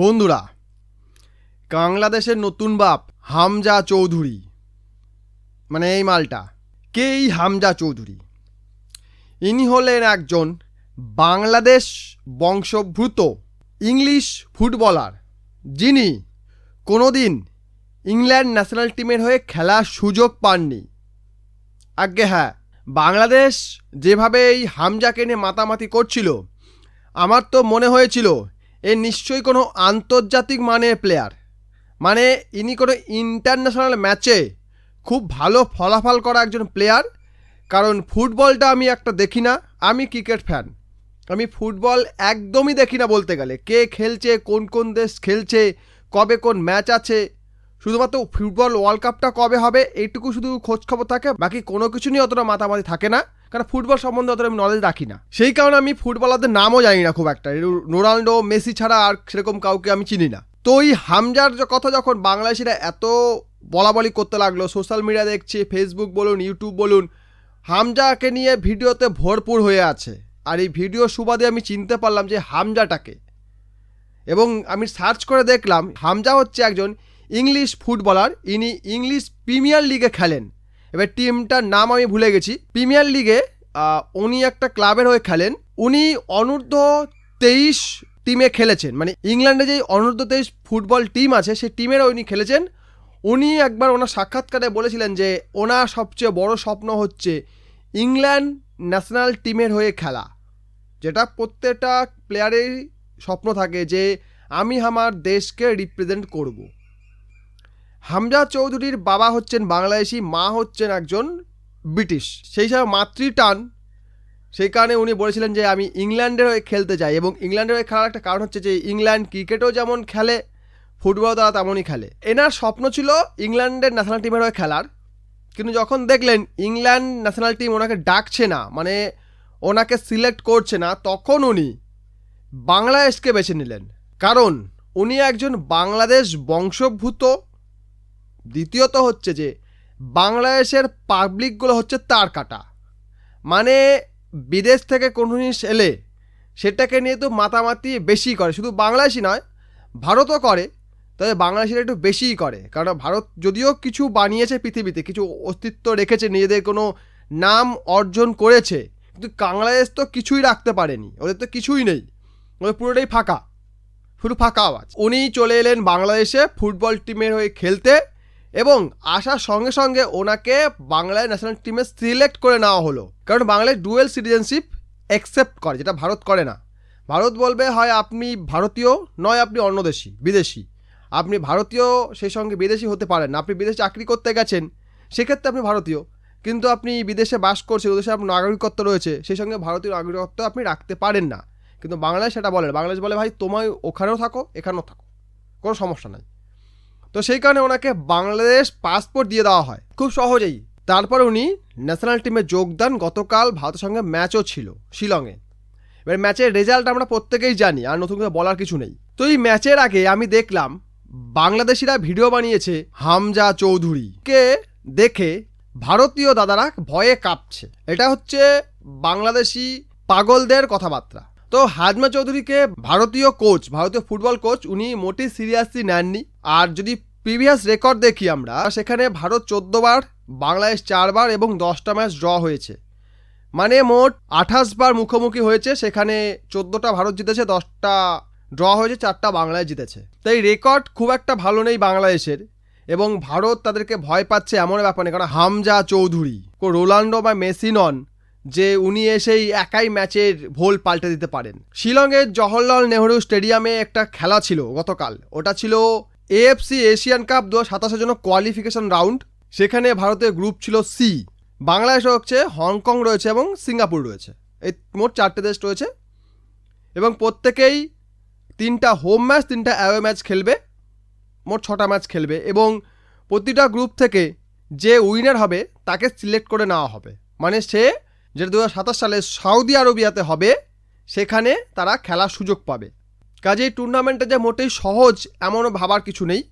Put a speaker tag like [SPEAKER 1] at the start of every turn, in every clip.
[SPEAKER 1] বন্ধুরা বাংলাদেশের নতুন বাপ হামজা চৌধুরী। মানে এই মালটা। কে এই হামজা চৌধুরী? ইনি হলেন একজন বাংলাদেশ বংশোদ্ভূত ইংলিশ ফুটবলার, যিনি কোনোদিন ইংল্যান্ড ন্যাশনাল টিমের হয়ে খেলার সুযোগ পাননি। আজ্ঞে হ্যাঁ বাংলাদেশ যেভাবে এই হামজাকে নিয়ে মাতামাতি করছিল, আমার তো মনে হয়েছিল এ নিশ্চয়ই কোনো আন্তর্জাতিক মানের প্লেয়ার মানে ইনি কোনো ইন্টারন্যাশনাল ম্যাচে খুব ভালো ফলাফল করা একজন প্লেয়ার কারণ ফুটবলটা আমি একটা দেখি না, আমি ক্রিকেট ফ্যান আমি ফুটবল একদমই দেখি না বলতে গেলে। কে খেলছে, কোন কোন দেশ খেলছে, কবে কোন ম্যাচ আছে, শুধুমাত্র ফুটবল ওয়ার্ল্ড কাপটা কবে হবে, এইটুকু শুধু খোঁজখবর থাকে, বাকি কোনো কিছু নিয়ে অতটা মাতামাতি থাকে না। কারণ ফুটবল সম্বন্ধে অতটা আমি নলেজ রাখি না। সেই কারণে আমি ফুটবলারদের নামও জানি না খুব একটা। রোনাল্ডো, মেসি ছাড়া আর সেরকম কাউকে আমি চিনি না। তো ওই হামজার কথা যখন বাংলাদেশিরা এত বলা বলি করতে লাগল সোশ্যাল মিডিয়া দেখছি ফেসবুক বলুন ইউটিউব বলুন, হামজাকে নিয়ে ভিডিওতে ভরপুর হয়ে আছে। আর এই ভিডিও সুবাদে আমি চিনতে পারলাম যে হামজাটাকে। এবং আমি সার্চ করে দেখলাম, হামজা হচ্ছে একজন ইংলিশ ফুটবলার ইনি ইংলিশ প্রিমিয়ার লিগে খেলেন। এবার টিমটার নাম আমি ভুলে গেছি। প্রিমিয়ার লিগে উনি একটা ক্লাবের হয়ে খেলেন। উনি অনূর্ধ্ব তেইশ টিমে খেলেছেন। মানে ইংল্যান্ডে যে অনূর্ধ্ব তেইশ ফুটবল টিম আছে, সেই টিমেরও উনি খেলেছেন। উনি একবার ওনার সাক্ষাৎকারে বলেছিলেন যে, ওনার সবচেয়ে বড় স্বপ্ন হচ্ছে ইংল্যান্ড ন্যাশনাল টিমের হয়ে খেলা। যেটা প্রত্যেকটা প্লেয়ারেরই স্বপ্ন থাকে যে, আমি আমার দেশকে রিপ্রেজেন্ট করব। হামজা চৌধুরীর বাবা হচ্ছেন বাংলাদেশি, মা হচ্ছেন একজন ব্রিটিশ। সেই হিসাবে মাতৃটান সেই কারণে উনি বলেছিলেন যে, আমি ইংল্যান্ডের হয়ে খেলতে চাই। এবং ইংল্যান্ডের হয়ে খেলার একটা কারণ হচ্ছে যে, ইংল্যান্ড ক্রিকেটও যেমন খেলে ফুটবল তারা তেমনই খেলে। এনার স্বপ্ন ছিল ইংল্যান্ডের ন্যাশনাল টিমের হয়ে খেলার। কিন্তু যখন দেখলেন ইংল্যান্ড ন্যাশনাল টিম ওনাকে ডাকছে না মানে ওনাকে সিলেক্ট করছে না, তখন উনি বাংলাদেশকে বেছে নিলেন। কারণ উনি একজন বাংলাদেশ বংশোদ্ভূত দ্বিতীয়ত হচ্ছে যে, বাংলাদেশের পাবলিকগুলো হচ্ছে তার কাটা। মানে বিদেশ থেকে কোনো জিনিস এলে সেটাকে নিয়ে তো মাতামাতি বেশি করে, শুধু বাংলাদেশই নয়, ভারতও করে, তবে বাংলাদেশিরা একটু বেশিই করে। কারণ ভারত যদিও কিছু বানিয়েছে পৃথিবীতে, কিছু অস্তিত্ব রেখেছে, নিজেদের কোনো নাম অর্জন করেছে, কিন্তু বাংলাদেশ তো কিছুই রাখতে পারেনি, ওদের তো কিছুই নেই ওদের পুরোটাই ফাঁকা, শুধু ফাঁকা আওয়াজ। উনি চলে এলেন বাংলাদেশে ফুটবল টিমের হয়ে খেলতে এবং আসার সঙ্গে সঙ্গে ওনাকে বাংলায় ন্যাশনাল টিমে সিলেক্ট করে নেওয়া হলো। কারণ বাংলায় ডুয়েল সিটিজেনশিপ অ্যাকসেপ্ট করে, যেটা ভারত করে না। ভারত বলবে, হয় আপনি ভারতীয়, নয় আপনি অন্য দেশি, বিদেশি। আপনি ভারতীয়, সেই সঙ্গে বিদেশি হতে পারেন না। আপনি বিদেশে চাকরি করতে গেছেন, সেক্ষেত্রে আপনি ভারতীয়। কিন্তু আপনি বিদেশে বাস করছেন, ওদেশে আপনার নাগরিকত্ব রয়েছে, সেই সঙ্গে ভারতীয় নাগরিকত্ব আপনি রাখতে পারেন না। কিন্তু বাংলাদেশ সেটা বলে। বাংলাদেশ বলে, ভাই, তোমায় ওখানেও থাকো, এখানেও থাকো। কোনো সমস্যা নাই। তো সেই কারণে ওনাকে বাংলাদেশ পাসপোর্ট দিয়ে দেওয়া হয়। খুব সহজেই। তারপর উনি ন্যাশনাল টিমে যোগদান গতকাল ভারতের সঙ্গে ম্যাচও ছিল শিলংয়ে। এবার ম্যাচের রেজাল্ট আমরা প্রত্যেকেই জানি, আর নতুন করে বলার কিছু নেই। তো এই ম্যাচের আগে আমি দেখলাম, বাংলাদেশিরা ভিডিও বানিয়েছে হামজা চৌধুরী। কে? দেখে ভারতীয় দাদারা ভয়ে কাঁপছে। এটা হচ্ছে বাংলাদেশি পাগলদের কথাবার্তা। তো হাজমা চৌধুরীকে ভারতীয় কোচ ভারতীয় ফুটবল কোচ উনি মোটেই সিরিয়াসলি নেননি। আর যদি প্রিভিয়াস রেকর্ড দেখি আমরা, সেখানে ভারত চোদ্দ বার বাংলাদেশ চারবার এবং দশটা ম্যাচ ড্র হয়েছে। মানে মোট আঠাশ বার মুখোমুখি হয়েছে, সেখানে চোদ্দোটা ভারত জিতেছে, দশটা ড্র হয়েছে, চারটা বাংলাদেশ জিতেছে। তাই রেকর্ড খুব একটা ভালো নেই বাংলাদেশের, এবং ভারত তাদেরকে ভয় পাচ্ছে এমন ব্যাপার নেই, কারণ হামজা চৌধুরী রোনাল্ডো বা মেসি নন যে উনি এসেই একাই ম্যাচের ভোল পাল্টে দিতে পারেন। শিলংয়ের জওহরলাল নেহরু স্টেডিয়ামে একটা খেলা ছিল গতকাল। ওটা ছিল এএফসি এশিয়ান কাপ দু হাজার জন্য কোয়ালিফিকেশন রাউন্ড। সেখানে ভারতের গ্রুপ ছিল সি। বাংলাদেশ হচ্ছে, হংকং রয়েছে এবং সিঙ্গাপুর রয়েছে। এই মোট চারটে দেশ রয়েছে। এবং প্রত্যেকেই তিনটা হোম ম্যাচ, তিনটা অ্যাওয়ে ম্যাচ খেলবে। মোট ছটা ম্যাচ খেলবে এবং প্রতিটা গ্রুপ থেকে যে উইনার হবে, তাকে সিলেক্ট করে নেওয়া হবে। মানে সে যেটা দু হাজার সাতাশ সালে সৌদি আরবিয়াতে হবে, সেখানে তারা খেলার সুযোগ পাবে। কাজেই টুর্নামেন্টটা যে মোটেই সহজ এমনও ভাবার কিছু নেই।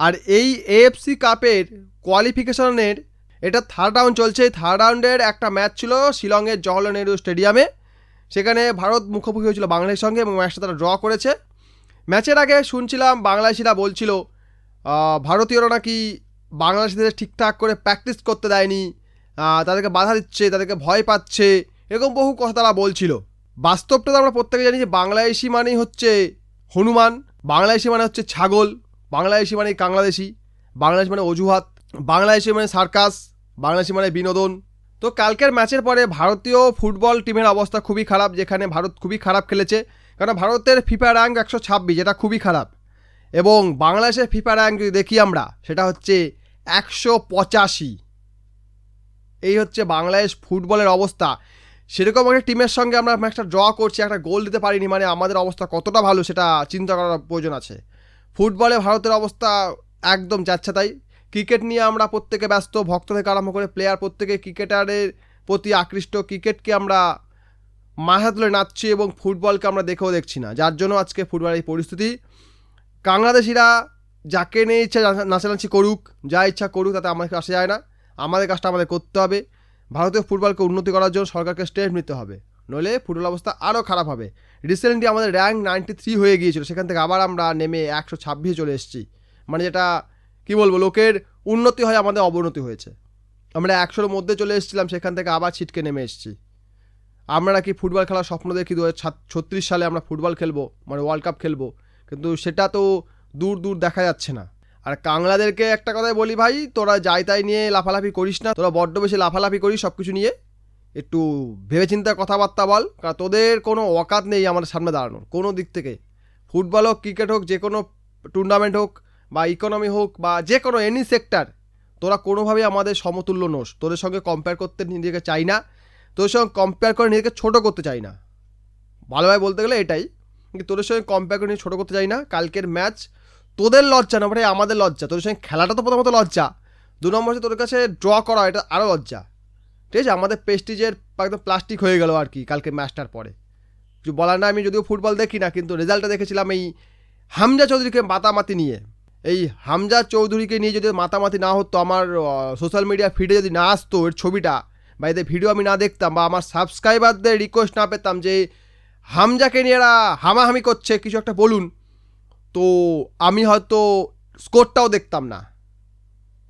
[SPEAKER 1] আর এই এএফসি কাপের কোয়ালিফিকেশনের এটা থার্ড রাউন্ড চলছে। এই থার্ড রাউন্ডের একটা ম্যাচ ছিল শিলংয়ের জওহরলাল নেহরু স্টেডিয়ামে। সেখানে ভারত মুখোমুখি হয়েছিল বাংলাদেশের সঙ্গে এবং ম্যাচটা তারা ড্র করেছে। ম্যাচের আগে শুনছিলাম বাংলাদেশিরা বলছিল ভারতীয়রা নাকি বাংলাদেশিদের ঠিকঠাক করে প্র্যাকটিস করতে দেয়নি। তাদেরকে বাধা দিচ্ছে, তাদেরকে ভয় পাচ্ছে, এরকম বহু কথা তারা বলছিল। বাস্তবটা তো আমরা প্রত্যেকে জানি যে বাংলাদেশি মানেই হচ্ছে হনুমান, বাংলাদেশি মানে হচ্ছে ছাগল, বাংলাদেশি মানে কাংলাদেশি, বাংলাদেশ মানে অজুহাত, বাংলাদেশি মানে সার্কাস, বাংলাদেশি মানে বিনোদন। তো কালকের ম্যাচের পরে ভারতীয় ফুটবল টিমের অবস্থা খুবই খারাপ, যেখানে ভারত খুবই খারাপ খেলেছে, কারণ ভারতের ফিফা র্যাঙ্ক একশো ছাব্বিশ, যেটা খুবই খারাপ। এবং বাংলাদেশের ফিফা র্যাঙ্ক যদি দেখি আমরা, সেটা হচ্ছে একশো পঁচাশি। এই হচ্ছে বাংলাদেশ ফুটবলের অবস্থা। সেরকম একটা টিমের সঙ্গে আমরা ম্যাচটা ড্র করছি, একটা গোল দিতে পারিনি মানে আমাদের অবস্থা কতটা ভালো সেটা চিন্তা করার প্রয়োজন আছে। ফুটবলে ভারতের অবস্থা একদম যাচ্ছে তাই ক্রিকেট নিয়ে আমরা প্রত্যেকে ব্যস্ত ভক্ত থেকে আরম্ভ করে প্লেয়ার প্রত্যেকে ক্রিকেটারের প্রতি আকৃষ্ট। ক্রিকেটকে আমরা মাথা তুলে নাচছি এবং ফুটবলকে আমরা দেখেও দেখছি না। যার জন্য আজকে ফুটবলের এই পরিস্থিতি। বাংলাদেশিরা যাকে নিয়ে ইচ্ছা নাচানাচি করুক, যা ইচ্ছা করুক, তাতে আমাদের আসে যায় না। আমাদের কাজটা আমাদের করতে হবে। ভারতীয় ফুটবলকে উন্নতি করার জন্য সরকারকে স্টেপ নিতে হবে। নইলে ফুটবল অবস্থা আরও খারাপ হবে। রিসেন্টলি আমাদের র্যাঙ্ক নাইনটি থ্রি হয়ে গিয়েছিল। সেখান থেকে আবার আমরা নেমে একশো ছাব্বিশে চলে এসেছি। মানে যেটা, কি বলব, লোকের উন্নতি হয়, আমাদের অবনতি হয়েছে। আমরা একশোর মধ্যে চলে এসেছিলাম, সেখান থেকে আবার ছিটকে নেমে এসেছি। আমরা নাকি ফুটবল খেলার স্বপ্ন দেখি? দু হাজার ছত্রিশ সালে আমরা ফুটবল খেলব মানে ওয়ার্ল্ড কাপ খেলব। কিন্তু সেটা তো দূর দূর দেখা যাচ্ছে না। আর কাংলাদেরকে একটা কথাই বলি ভাই, তোরা যাই তাই নিয়ে লাফালাফি করিস না, তোরা বড্ড বেশি লাফালাফি করিস সব কিছু নিয়ে। একটু ভেবেচিন্তে কথাবার্তা বল, কারণ তোদের কোনো অকাত নেই আমাদের সামনে দাঁড়ানোর, কোনো দিক থেকে। ফুটবল হোক, ক্রিকেট হোক যে কোনো টুর্নামেন্ট হোক, বা ইকোনমি হোক, বা যে কোনো এনি সেক্টর তোরা কোনোভাবেই আমাদের সমতুল্য নোস। তোদের সঙ্গে কম্পেয়ার করতে নিজেকে চাই না, তোদের সঙ্গে কম্পেয়ার করে নিজেকে ছোটো করতে চাই না। ভালোভাবে বলতে গেলে এটাই তোদের সঙ্গে কম্পেয়ার করে নিয়ে ছোটো করতে চাই না। কালকের ম্যাচ তোদের লজ্জা না ভাই আমাদের লজ্জা। তোদের সঙ্গে খেলাটা তো প্রথমত লজ্জা। দু নম্বর হচ্ছে তোদের কাছে ড্র করা, এটা আরও লজ্জা। ঠিক আছে? আমাদের পেস্টিজের একদম প্লাস্টিক হয়ে গেল আর কি কালকে ম্যাচটার পরে। কিছু বলার না আমি যদিও ফুটবল দেখি না, কিন্তু রেজাল্টটা দেখেছিলাম এই হামজা চৌধুরীকে মাতামাতি নিয়ে। এই হামজা চৌধুরীকে নিয়ে যদি মাতামাতি না হতো, আমার সোশ্যাল মিডিয়া ফিডে যদি না আসতো এর ছবিটা, বা এদের ভিডিও আমি না দেখতাম, বা আমার সাবস্ক্রাইবারদের রিকোয়েস্ট না পেতাম যে হামজাকে নিয়ে এরা হামাহামি করছে, কিছু একটা বলুন। তো আমি হয়তো স্কোরটাও দেখতাম না।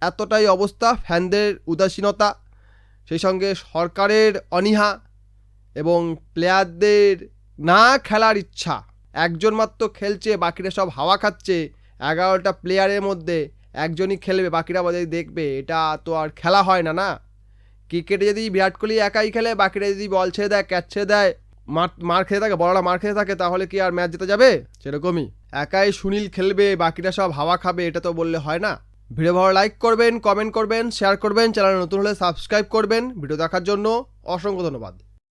[SPEAKER 1] এতটাই অবস্থা ফ্যানদের উদাসীনতা, সেই সঙ্গে সরকারের অনীহা এবং প্লেয়ারদের না খেলার ইচ্ছা। একজন মাত্র খেলছে, বাকিরা সব হাওয়া খাচ্ছে। এগারোটা প্লেয়ারের মধ্যে একজনই খেলবে, বাকিরা বোধহয় দেখবে। এটা তো আর খেলা হয় না না? ক্রিকেটে যদি বিরাট কোহলি একাই খেলে, বাকিরা যদি বল ছেড়ে দেয় ক্যাচ ছেড়ে দেয় মার মার খেতে থাকে বড়রা মার খেতে থাকে, তাহলে কি আর ম্যাচ জিতে যাবে? সেরকমই। একাই সুনীল খেলবে বাকিরা সব হাওয়া খাবে, এটা তো বললে হয় না। ভিডিও ভালো লাইক করবেন কমেন্ট করবেন শেয়ার করবেন চ্যানেল নতুন হলে সাবস্ক্রাইব করবেন। ভিডিও দেখার জন্য অসংখ্য ধন্যবাদ।